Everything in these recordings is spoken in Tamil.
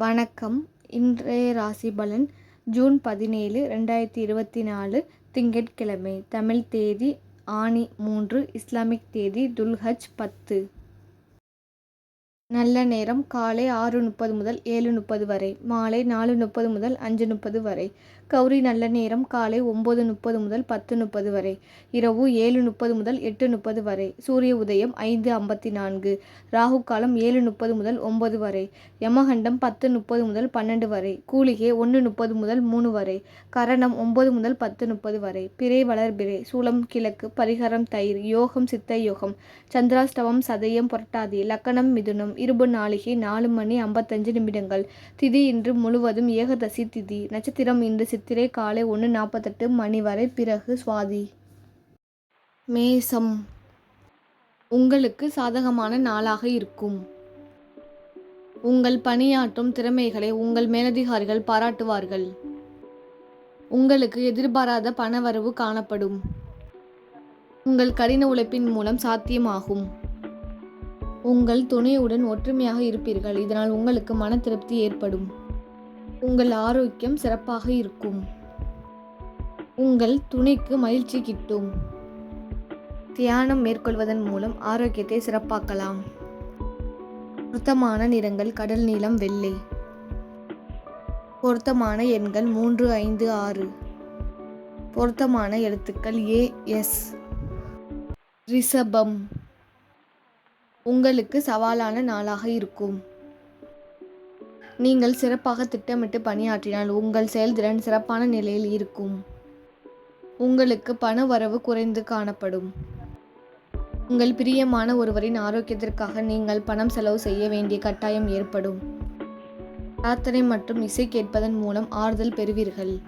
வணக்கம். இன்றைய ராசி பலன் ஜூன் பதினேழு ரெண்டாயிரத்தி இருபத்தி நாலு திங்கட்கிழமை. தமிழ் தேதி ஆனி மூன்று இஸ்லாமிக் தேதி துல்ஹஜ் பத்து. நல்ல நேரம் காலை ஆறு முப்பது முதல் ஏழு முப்பது வரை மாலை நாலு முப்பது முதல் அஞ்சு முப்பது வரை. கௌரி நல்ல நேரம் காலை ஒம்பது முப்பது முதல் பத்து முப்பது வரை. இரவு ஏழு முப்பது முதல் எட்டு முப்பது வரை. சூரிய உதயம் ஐந்து ஐம்பத்தி நான்கு. ராகு காலம் ஏழு முப்பது முதல் ஒம்பது வரை. யமகண்டம் பத்து முப்பது முதல் பன்னெண்டு வரை. கூலிகை ஒன்று முப்பது முதல் மூணு வரை. கரணம் ஒம்பது முதல் பத்து முப்பது வரை. பிறை வளர்பிறை சூளம் கிழக்கு. பரிகாரம் தயிர். யோகம் சித்த யோகம். சந்திராஷ்டவம் சதயம் புரட்டாதி. லக்கணம் மிதுனம். இருபு நாளிகை நாலு மணி ஐம்பத்தஞ்சு நிமிடங்கள். திதி இன்று முழுவதும் ஏகதசி திதி. நட்சத்திரம் இன்று சித்திரை காலை ஒன்று நாற்பத்தெட்டு மணி வரை. பிறகு சுவாதி. மேசம். உங்களுக்கு சாதகமான நாளாக இருக்கும். உங்கள் பணியாற்றும் திறமைகளை உங்கள் மேலதிகாரிகள் பாராட்டுவார்கள். உங்களுக்கு எதிர்பாராத பணவரவு காணப்படும். உங்கள் கடின உழைப்பின் மூலம் சாத்தியமாகும். உங்கள் துணையுடன் ஒற்றுமையாக இருப்பீர்கள். இதனால் உங்களுக்கு மன திருப்தி ஏற்படும். உங்கள் ஆரோக்கியம் சிறப்பாக இருக்கும். உங்கள் துணைக்கு மகிழ்ச்சி கிட்டும். தியானம் மேற்கொள்வதன் மூலம் ஆரோக்கியத்தை சிறப்பாக்கலாம். பொருத்தமான நிறங்கள் கடல் நீளம் வெள்ளை. பொருத்தமான எண்கள் மூன்று ஐந்து ஆறு. பொருத்தமான எழுத்துக்கள் ஏ எஸ். ரிஷபம். உங்களுக்கு சவாலான நாளாக இருக்கும். நீங்கள் சிறப்பாக திட்டமிட்டு பணியாற்றினால் உங்கள் செயல்திறன் சிறப்பான நிலையில் இருக்கும். உங்களுக்கு பண வரவு குறைந்து காணப்படும். உங்கள் பிரியமான ஒருவரின் ஆரோக்கியத்திற்காக நீங்கள் பணம் செலவு செய்ய வேண்டிய கட்டாயம் ஏற்படும். பிரார்த்தனை மற்றும் இசை கேட்பதன் மூலம் ஆறுதல் பெறுவீர்கள்.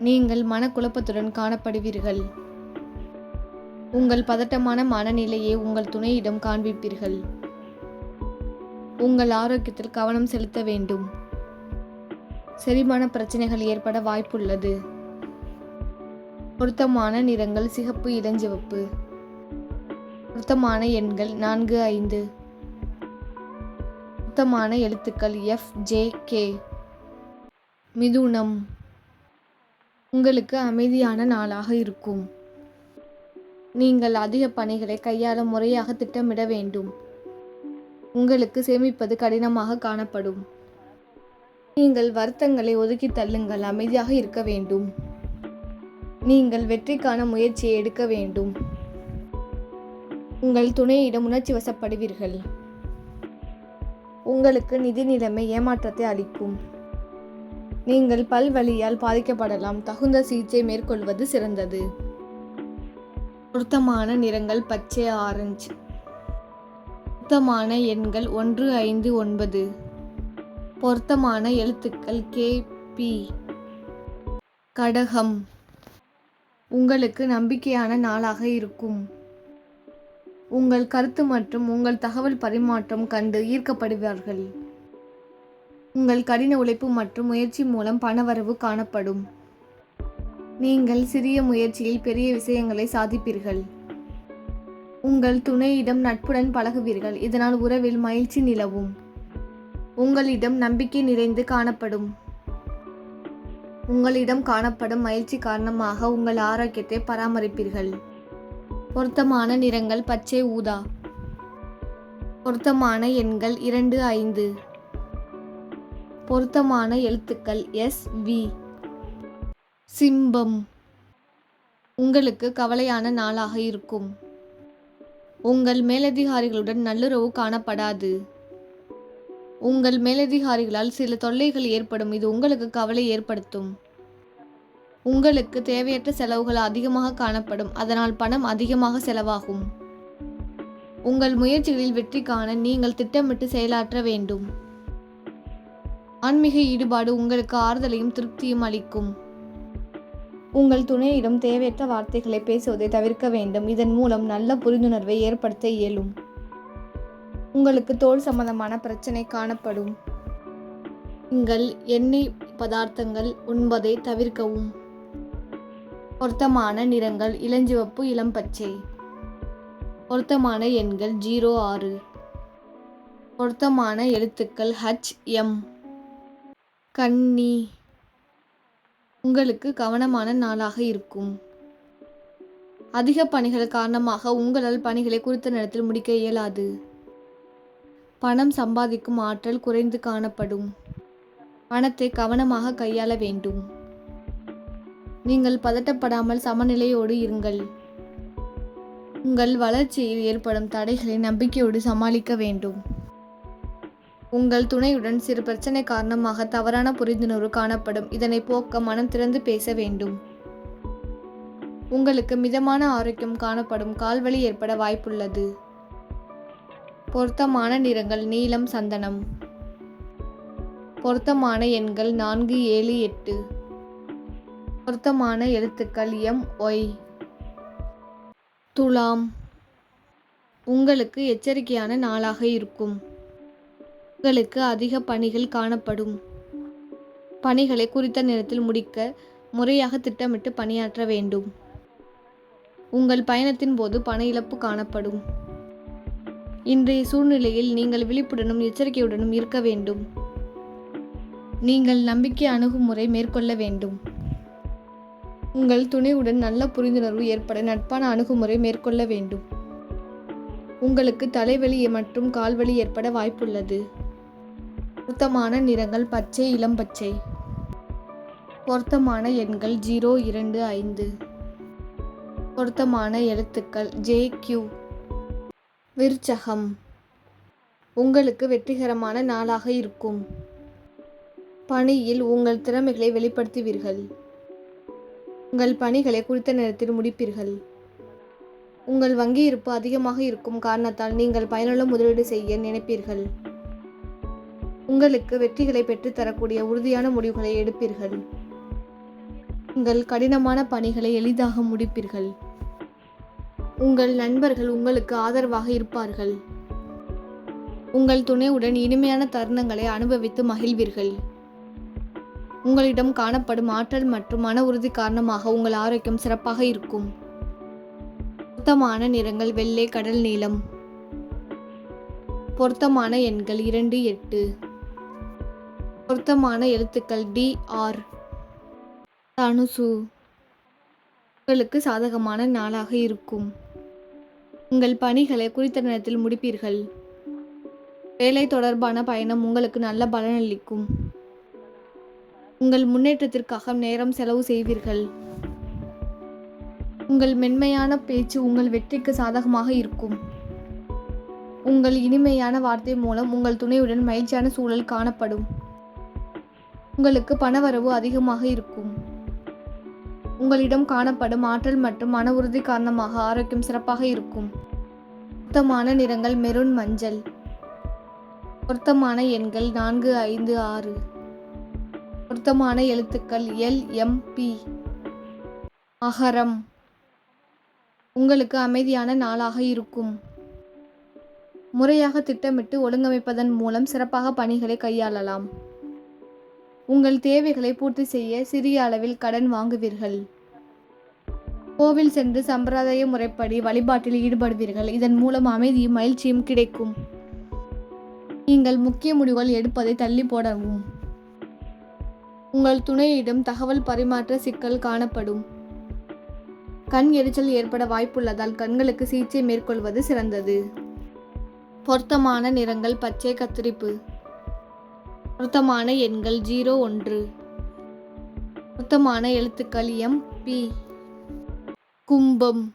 நீங்கள் மனக்குழப்பத்துடன் காணப்படுவீர்கள். உங்கள் பதட்டமான மனநிலையை உங்கள் துணையிடம் காண்பிப்பீர்கள். உங்கள் ஆரோக்கியத்தில் கவனம் செலுத்த வேண்டும். செரிமான பிரச்சனைகள் ஏற்பட வாய்ப்புள்ளது. பொருத்தமான நிறங்கள் சிகப்பு இளஞ்சிவப்பு. பொருத்தமான எண்கள் நான்கு ஐந்து. பொருத்தமான எழுத்துக்கள் எஃப் ஜே கே மிதுனம். உங்களுக்கு அமைதியான நாளாக இருக்கும். நீங்கள் அதிக பணிகளை கையாள முறையாக திட்டமிட வேண்டும். உங்களுக்கு சேமிப்பது கடினமாக காணப்படும். நீங்கள் வருத்தங்களை ஒதுக்கி தள்ளுங்கள் அமைதியாக இருக்க வேண்டும். நீங்கள் வெற்றிக்கான முயற்சியை எடுக்க வேண்டும். உங்கள் துணையிடம் உணர்ச்சி வசப்படுவீர்கள். உங்களுக்கு நிதி நிலைமை ஏமாற்றத்தை அளிக்கும். நீங்கள் பல்வழியால் பாதிக்கப்படலாம். தகுந்த சிகிச்சை மேற்கொள்வது சிறந்தது. பொருத்தமான நிறங்கள் பச்சை ஆரஞ்சு பொருத்தமான எண்கள் ஒன்று ஐந்து ஒன்பது. பொருத்தமான எழுத்துக்கள் கே பி. கடகம். உங்களுக்கு நம்பிக்கையான நாளாக இருக்கும். உங்கள் கருத்து மற்றும் உங்கள் தகவல் பரிமாற்றம் கண்டு ஈர்க்கப்படுவார்கள். உங்கள் கடின உழைப்பு மற்றும் முயற்சி மூலம் பணவரவு காணப்படும். நீங்கள் சிறிய முயற்சியில் பெரிய விஷயங்களை சாதிப்பீர்கள். உங்கள் துணையிடம் நட்புடன் பழகுவீர்கள். இதனால் உறவில் மகிழ்ச்சி நிலவும். உங்களிடம் நம்பிக்கை நிறைந்து காணப்படும். உங்களிடம் காணப்படும் மகிழ்ச்சி காரணமாக உங்கள் ஆரோக்கியத்தை பராமரிப்பீர்கள். பொருத்தமான நிறங்கள் பச்சை ஊதா. பொருத்தமான எண்கள் இரண்டு ஐந்து. பொருத்தமான எழுத்துக்கள் எஸ் வி. சிம்பம். உங்களுக்கு கவலையான நாளாக இருக்கும். உங்கள் மேலதிகாரிகளுடன் நல்லுறவு காணப்படாது. உங்கள் மேலதிகாரிகளால் சில தொல்லைகள் ஏற்படும். இது உங்களுக்கு கவலை ஏற்படுத்தும். உங்களுக்கு தேவையற்ற செலவுகள் அதிகமாக காணப்படும். அதனால் பணம் அதிகமாக செலவாகும். உங்கள் முயற்சிகளில் வெற்றி காண நீங்கள் திட்டமிட்டு செயலாற்ற வேண்டும். ஆன்மீக ஈடுபாடு உங்களுக்கு ஆறுதலையும் திருப்தியும் அளிக்கும். உங்கள் துணையிடம் தேவையற்ற வார்த்தைகளை பேசுவதை தவிர்க்க வேண்டும். இதன் மூலம் நல்ல புரிந்துணர்வை ஏற்படுத்த இயலும். உங்களுக்கு தோல் சம்பந்தமான பிரச்சனை காணப்படும். நீங்கள் எண்ணெய் பதார்த்தங்கள் உண்பதை தவிர்க்கவும். பொருத்தமான நிறங்கள் இளஞ்சிவப்பு இளம் பச்சை. பொருத்தமான எண்கள் ஜீரோ ஆறு. பொருத்தமான எழுத்துக்கள் ஹச் எம் கன்னி உங்களுக்கு கவனமான நாளாக இருக்கும். அதிக பணிகள் காரணமாக உங்களால் பணிகளை குறித்த நேரத்தில் முடிக்க இயலாது. பணம் சம்பாதிக்கும் ஆற்றல் குறைந்து காணப்படும். பணத்தை கவனமாக கையாள வேண்டும். நீங்கள் பதட்டப்படாமல் சமநிலையோடு இருங்கள். உங்கள் வளர்ச்சியில் ஏற்படும் தடைகளை நம்பிக்கையோடு சமாளிக்க வேண்டும். உங்கள் துணையுடன் சிறு பிரச்சனை காரணமாக தவறான புரிந்துணர்வு காணப்படும். இதனை போக்க மனம் திறந்து பேச வேண்டும். உங்களுக்கு மிதமான ஆரோக்கியம் காணப்படும். கால்வலி ஏற்பட வாய்ப்புள்ளது. பொருத்தமான நிறங்கள் நீலம் சந்தனம். பொருத்தமான எண்கள் நான்கு ஏழு எட்டு. பொருத்தமான எழுத்துக்கள் எம் ஒய். துலாம். உங்களுக்கு எச்சரிக்கையான நாளாக இருக்கும். உங்களுக்கு அதிக பணிகள் காணப்படும். பணிகளை குறித்த நேரத்தில் முடிக்க முறையாக திட்டமிட்டு பணியாற்ற வேண்டும். உங்கள் பயணத்தின் போது பண இழப்பு காணப்படும். இன்றைய சூழ்நிலையில் நீங்கள் விழிப்புடனும் எச்சரிக்கையுடனும் இருக்க வேண்டும். நீங்கள் நம்பிக்கை அணுகுமுறை மேற்கொள்ள வேண்டும். உங்கள் துணையுடன் நல்ல புரிந்துணர்வு ஏற்பட நட்பான அணுகுமுறை மேற்கொள்ள வேண்டும். உங்களுக்கு தலைவலி மற்றும் கால்வலி ஏற்பட வாய்ப்புள்ளது. பொருத்தமான நிறங்கள் பச்சை இளம் பச்சை. பொருத்தமான எண்கள் ஜீரோ இரண்டு ஐந்து. பொருத்தமான எழுத்துக்கள் ஜே கியூ. விருச்சகம். உங்களுக்கு வெற்றிகரமான நாளாக இருக்கும். பணியில் உங்கள் திறமைகளை வெளிப்படுத்துவீர்கள். உங்கள் பணிகளை குறித்த நேரத்தில் முடிப்பீர்கள். உங்கள் வங்கி இருப்பு அதிகமாக இருக்கும் காரணத்தால் நீங்கள் பயனுள்ள முதலீடு செய்ய நினைப்பீர்கள். உங்களுக்கு வெற்றிகளை பெற்றுத்தரக்கூடிய உறுதியான முடிவுகளை எடுப்பீர்கள். உங்கள் கடினமான பணிகளை எளிதாக முடிப்பீர்கள். உங்கள் நண்பர்கள் உங்களுக்கு ஆதரவாக இருப்பார்கள். உங்கள் துணையுடன் இனிமையான தருணங்களை அனுபவித்து மகிழ்வீர்கள். உங்களிடம் காணப்படும் ஆற்றல் மற்றும் மன உறுதி காரணமாக உங்கள் ஆரோக்கியம் சிறப்பாக இருக்கும். பொருத்தமான நிறங்கள் வெள்ளை கடல் நீளம் பொருத்தமான எண்கள் இரண்டு எட்டு. பொருத்தமான எழுத்துக்கள் டி ஆர். தனுசு. உங்களுக்கு சாதகமான நாளாக இருக்கும். உங்கள் பணிகளை குறித்த நேரத்தில் முடிப்பீர்கள். வேலை தொடர்பான பயணம் உங்களுக்கு நல்ல பலனளிக்கும் உங்கள் முன்னேற்றத்திற்காக நேரம் செலவு செய்வீர்கள். உங்கள் மென்மையான பேச்சு உங்கள் வெற்றிக்கு சாதகமாக இருக்கும். உங்கள் இனிமையான வார்த்தை மூலம் உங்கள் துணையுடன் மகிழ்ச்சியான சூழல் காணப்படும். உங்களுக்கு பணவரவு அதிகமாக இருக்கும். உங்களிடம் காணப்படும் ஆற்றல் மற்றும் மன உறுதி காரணமாக ஆரோக்கியம் சிறப்பாக இருக்கும். பொருத்தமான நிறங்கள் மெரூன் மஞ்சள். பொருத்தமான எண்கள் நான்கு ஐந்து ஆறு. பொருத்தமான எழுத்துக்கள் எல் எம் பி. அகரம். உங்களுக்கு அமைதியான நாளாக இருக்கும். முறையாக திட்டமிட்டு ஒழுங்கமைப்பதன் மூலம் சிறப்பாக பணிகளை கையாளலாம். உங்கள் தேவைகளை பூர்த்தி செய்ய சிறிய அளவில் கடன் வாங்குவீர்கள். கோவில் சென்று சம்பிரதாய முறைப்படி வழிபாட்டில் ஈடுபடுவீர்கள். இதன் மூலம் அமைதியும் மகிழ்ச்சியும் கிடைக்கும். நீங்கள் முக்கிய முடிவுகள் எடுப்பதை தள்ளி போடவும். உங்கள் துணையிடம் தகவல் பரிமாற்ற சிக்கல் காணப்படும். கண் எரிச்சல் ஏற்பட வாய்ப்புள்ளதால் கண்களுக்கு சிகிச்சை மேற்கொள்வது சிறந்தது. பொருத்தமான நிறங்கள் பச்சை கத்திரிப்பு. பொருத்தமான எண்கள் ஜீரோ ஒன்று. பொருத்தமான எழுத்துக்கள் எம் பி. கும்பம்.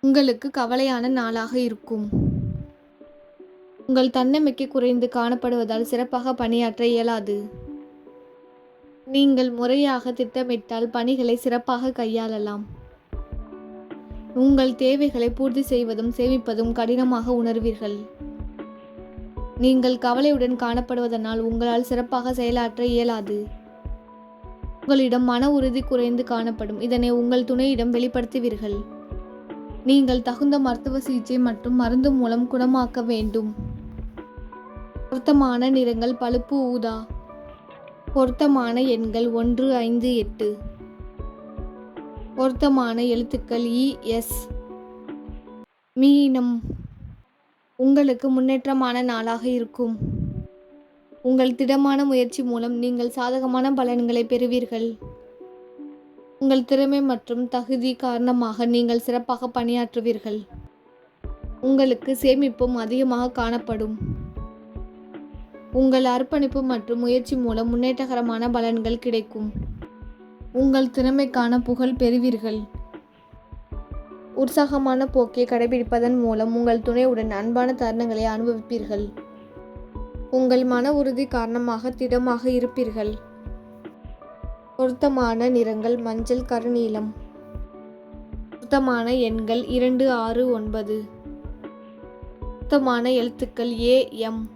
உங்களுக்கு கவலையான நாளாக இருக்கும். உங்கள் தன்னம்பிக்கை குறைந்து காணப்படுவதால் சிறப்பாக பணியாற்ற இயலாது. நீங்கள் முறையாக திட்டமிட்டால் பணிகளை சிறப்பாக கையாளலாம். உங்கள் தேவைகளை பூர்த்தி செய்வதும் சேமிப்பதும் கடினமாக உணர்வீர்கள். நீங்கள் கவலையுடன் காணப்படுவதனால் உங்களால் சிறப்பாக செயலாற்ற இயலாது. உங்களிடம் மன உறுதி குறைந்து காணப்படும். இதனை உங்கள் துணையிடம் வெளிப்படுத்துவீர்கள். நீங்கள் தகுந்த மருத்துவ சிகிச்சை மற்றும் மருந்து மூலம் குணமாக்க வேண்டும். பொருத்தமான நிறங்கள் பழுப்பு ஊதா. பொருத்தமான எண்கள் ஒன்று ஐந்து எட்டு. பொருத்தமான எழுத்துக்கள் இ எஸ். மீனம் உங்களுக்கு முன்னேற்றமான நாளாக இருக்கும். உங்கள் திடமான முயற்சி மூலம் நீங்கள் சாதகமான பலன்களை பெறுவீர்கள். உங்கள் திறமை மற்றும் தகுதி காரணமாக நீங்கள் சிறப்பாக பணியாற்றுவீர்கள். உங்களுக்கு சேமிப்பும் அதிகமாக காணப்படும். உங்கள் அர்ப்பணிப்பு மற்றும் முயற்சி மூலம் முன்னேற்றகரமான பலன்கள் கிடைக்கும். உங்கள் திறமைக்கான புகழ் பெறுவீர்கள். உற்சாகமான போக்கை கடைபிடிப்பதன் மூலம் உங்கள் துணையுடன் அன்பான தருணங்களை அனுபவிப்பீர்கள். உங்கள் மன உறுதி காரணமாக திடமாக இருப்பீர்கள். பொருத்தமான நிறங்கள் மஞ்சள் கருநீலம். பொருத்தமான எண்கள் இரண்டு ஆறு ஒன்பது. பொருத்தமான எழுத்துக்கள் ஏ எம்.